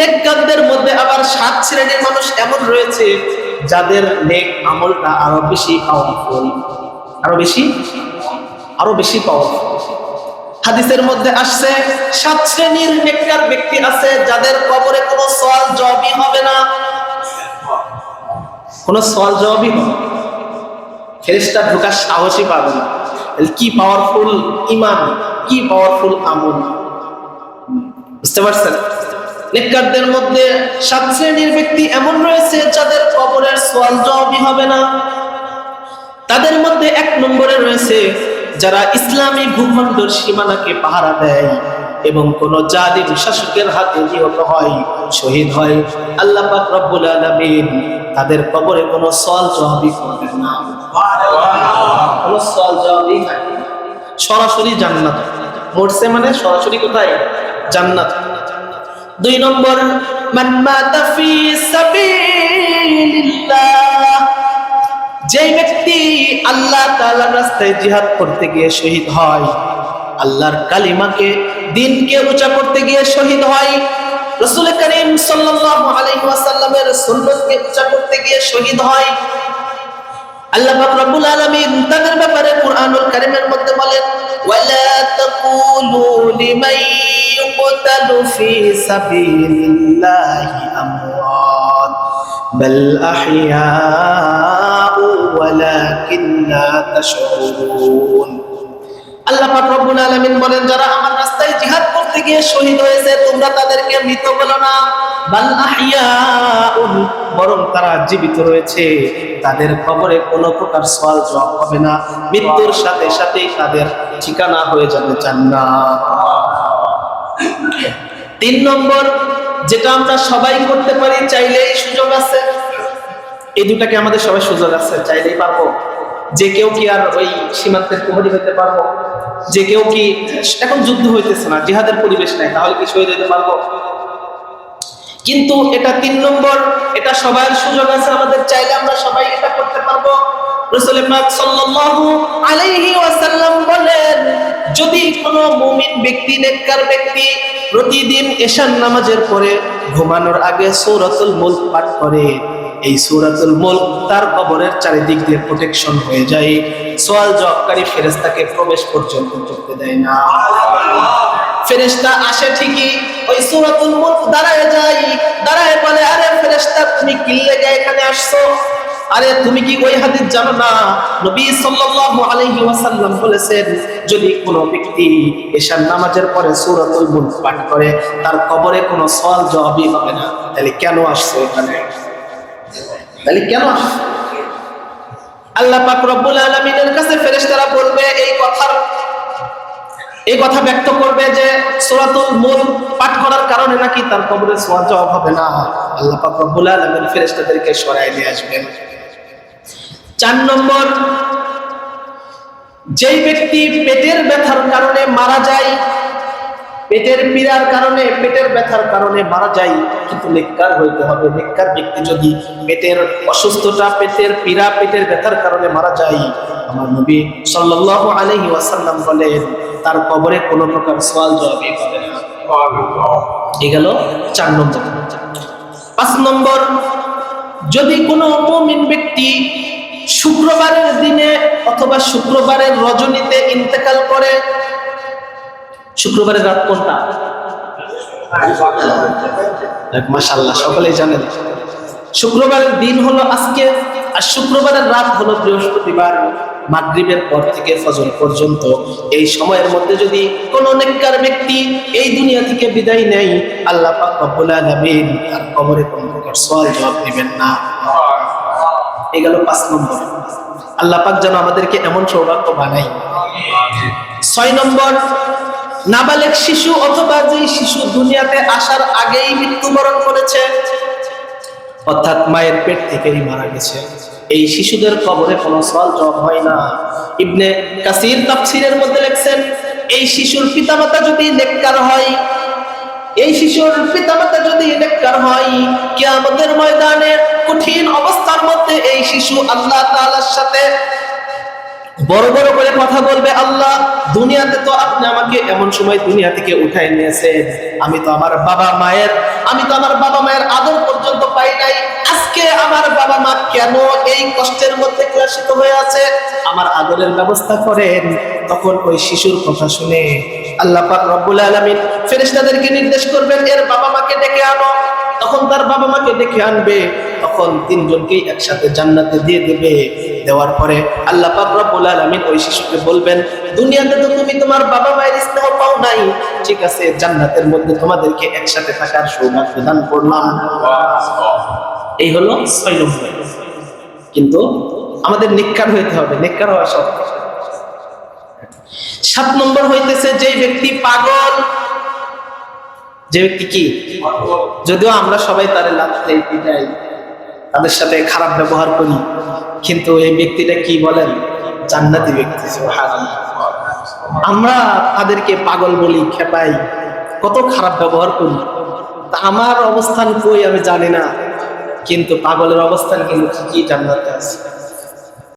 নেককারদের মধ্যে আবার সাত শ্রেণির মানুষ এমন রয়েছে, যাদের নেক আমলটা আরও বেশি পাওয়ারফুল আরও বেশি আরও বেশি পাওয়ারফুল হাদিসের মধ্যে আসছে, সাত শ্রেণির নেককার ব্যক্তি আছে যাদের কবরে কোনো সওয়াল জবাবই হবে না। কোনো সওয়াল জবাবই হবে ফেরেশতা ঢোকার সাহসই পাবে না। কি পাওয়ারফুল ইমান, কি পাওয়ারফুল আমল? বুঝতে পারছেন? নেককারদের মধ্যে সাত শ্রেণির ব্যক্তি এমন রয়েছে যাদের কবরের সোয়াল জবাবই হবে না। তাদের মধ্যে এক নম্বরে রয়েছে যারা ইসলামী ভূখণ্ডের সীমানাকে পাহারা দেয় এবং কোন জালিম শাসকের হাতে নিহত হয়, শহীদ হয়। আল্লাহ পাক রব্বুল আলামিন তাদের কবরে কোনো সওয়াল জবাবই করবেন না। কোনো সওয়াল জবাবই নাই। সরাসরি জান্নাত। মরছে মানে সরাসরি কোথায়? জান্নাত। দুই নম্বর যেই ব্যক্তি আল্লাহ তাআলার রাস্তায় জিহাদ করতে গিয়ে শহীদ হয়, আল্লাহর কালিমাকে, দিনকে উঁচা করতে গিয়ে শহীদ হয়, রাসূল করিম ওয়াসাল্লামের সুন্নতকে উঁচা করতে গিয়ে শহীদ হয়। আল্লাহ পাক রব্বুল আলামিন তাদের ব্যাপারে কুরআনুল কারীমের মধ্যে বলেন ওয়ালা তাকুলু লিমান ইউকতালু ফি সাবিলিল্লাহি আমওয়াত বাল আহইয়াউ ওয়ালাকিন লা তাশউরুন আল্লাহ পাক রব্বুল আলামিন বলেন, যারা আমার রাস্তায় জিহাদ করতে গিয়ে শহীদ হয়েছে, তোমরা তাদেরকে মৃত বলো না। বরং তারা জীবিত রয়েছে। তাদের খবরে কোনো প্রকার সওয়াল জবাব হবে না। মৃত্যুর সাথে সাথেই তাদের ঠিকানা হয়ে যাবে জান্নাত। তিন নম্বর, যেটা আমরা সবাই করতে পারি, চাইলেই সুযোগ আছে। এই দুটাকে আমাদের সবাই সুযোগ আছে, চাইলেই পারব। যে কেউ কি আর ওই সীমান্তের প্রহরী হতে পারব? যে কেউ কি, এখন যুদ্ধ হইতেছে না, জিহাদের পরিবেশ নাই, তাহলে কি শহীদ হতে পারব? কিন্তু এটা তিন নম্বর, এটা সবার সুযোগ আছে, আমাদের চাইলে আমরা সবাই এটা করতে পারব। যদি কোনো মুমিন ব্যক্তি, নেককার ব্যক্তি প্রতিদিন এশার নামাজের পরে ঘুমানোর আগে সূরাতুল মুলক পাঠ করে এই সূরাতুল মুলক তার কবরের চারিদিক দিয়ে প্রোটেকশন হয়ে যায়। সোয়াল জবকারী ফেরেশতাকে প্রবেশ পর্যন্ত করতে দেয় না। ফেরেশতা আসে ঠিকই, ওই সূরাতুল মুলক দাঁড়ায় যায়, দাঁড়ায় বলে, আরে ফেরেশতা, তুমি কি লেগে এখানে আসছো? আরে তুমি কি ওই হাদিস জানো না? নবী সাল্লাল্লাহু আলাইহি ওয়াসাল্লাম বলেছেন, যদি কোনো ব্যক্তি এশার নামাজের পরে সূরাতুল মুলক পাঠ করে, তার কবরে কোনো সওয়াল জবাবই হবে না। তাহলে কেন আসছো এখানে? তাহলে কেন আসছো? আল্লাহ পাক রব্বুল আলামিনের কাছে ফেরেশতারা বলবে, এই কথার, এই কথা ব্যক্ত করবে যে সূরাতুল মুলক পাঠ করার কারণে নাকি তার কবরে সওয়াল জবাব হবে না। আল্লাহ পাক রব্বুল আলামিন ফেরেশতাদেরকে সরায় নিয়ে আসবেন। চার নম্বর, যেই ব্যক্তি পেটের ব্যথার কারণে মারা যায় পেটের পীড়ার কারণে, পেটের ব্যথার কারণে মারা যায়। কিন্তু নেককার হইতে হবে। নেককার ব্যক্তি যদি পেটের অসুস্থতা, পেটের পীড়া, পেটের ব্যথার কারণে মারা যায়, আমার নবী সাল্লাল্লাহু আলাইহি ওয়াসাল্লাম বলেন, তার কবরে কোনো প্রকার সওয়াল জবাবই পাবে না। এই গেল চার নম্বর। পাঁচ নম্বর, যদি কোনো মুমিন ব্যক্তি শুক্রবারের দিনে অথবা শুক্রবারের রজনীতে ইন্তেকাল করে শুক্রবারের রাত কোনটা? মাশাল্লাহ সকলেই জানেন শুক্রবারের দিন হলো আজকে আর শুক্রবারের রাত হলো বৃহস্পতিবার মাগরিবের পর থেকে ফজর পর্যন্ত। এই সময়ের মধ্যে যদি কোন নেককার ব্যক্তি এই দুনিয়া থেকে বিদায় নেয় আল্লাহ পাক রব্বুল আলামিন তার কবরে কোন প্রকার সওয়াল জবাব দিবেন না। এই গেল পাঁচ নম্বর। আল্লাহ পাক যেন আমাদেরকে এমন সৌভাগ্য বানাই ছয় নম্বর নাবালেক শিশু অথবা যে শিশু দুনিয়াতে আসার আগেই মৃত্যুবরণ করেছে, অর্থাৎ মায়ের পেট থেকেই মারা গেছে। এই শিশুদের কবরে কোনো সওয়াল জবাব হয় না। ইবনে কাসির তাফসীরের মধ্যে লেখছেন, এই শিশুর পিতামাতা যদি নেককার হয়, এই শিশুর পিতামাতা যদি নেককার হয়, কিয়ামতের ময়দানে কঠিন অবস্থার মধ্যে এই শিশু আল্লাহ তাআলার সাথে বড় বড় করে কথা বলবে, আল্লাহ, দুনিয়াতে তো আপনি আমাকে এমন সময় দুনিয়া থেকে উঠাই নিয়েছেন। আমি তো আমার বাবা মায়ের, আমি তো আমার বাবা মায়ের আদর পর্যন্ত পাই নাই। আজকে আমার বাবা মা কেন এই কষ্টের মধ্যে ক্লাসিত হয়ে আছে? আমার আদরের ব্যবস্থা করেন। তখন ওই শিশুর কথা শুনে আল্লাহ পাক রব্বুল আলামিন ফেরেশতাদেরকে নির্দেশ করবেন, এর বাবা মাকে ডেকে আনো। তখন তার বাবা মাকে ডেকে আনবে। তখন তিনজনকেই একসাথে জান্নাতে দিয়ে দেবে। দেওয়ার পরে আল্লাহ পাক রব্বুল আলামিন ওই শিশুকে বলবেন, দুনিয়াতে তো তুমি তোমার বাবা মায়ের স্নেহ পাও নাই। ঠিক আছে, জান্নাতের মধ্যে তোমাদেরকে একসাথে থাকার সৌভাগ্য দান করলাম। এই হলো ছয় নম্বর। কিন্তু আমাদের নিকার হইতে হবে। নিকার হওয়া সব সাত নম্বর হইতেছে যে ব্যক্তি পাগল যে ব্যক্তি কি? যদিও আমরা সবাই তাদের লাগতে পিটাই তাদের সাথে খারাপ ব্যবহার করি। কিন্তু এই ব্যক্তিটা কি বলেন? জান্নাতি ব্যক্তি আমরা তাদেরকে পাগল বলি, খেপাই। কত খারাপ ব্যবহার করি। তা আমার অবস্থান কই আমি জানি না। কিন্তু পাগলের অবস্থান কিন্তু কি জান্নাতে আছে।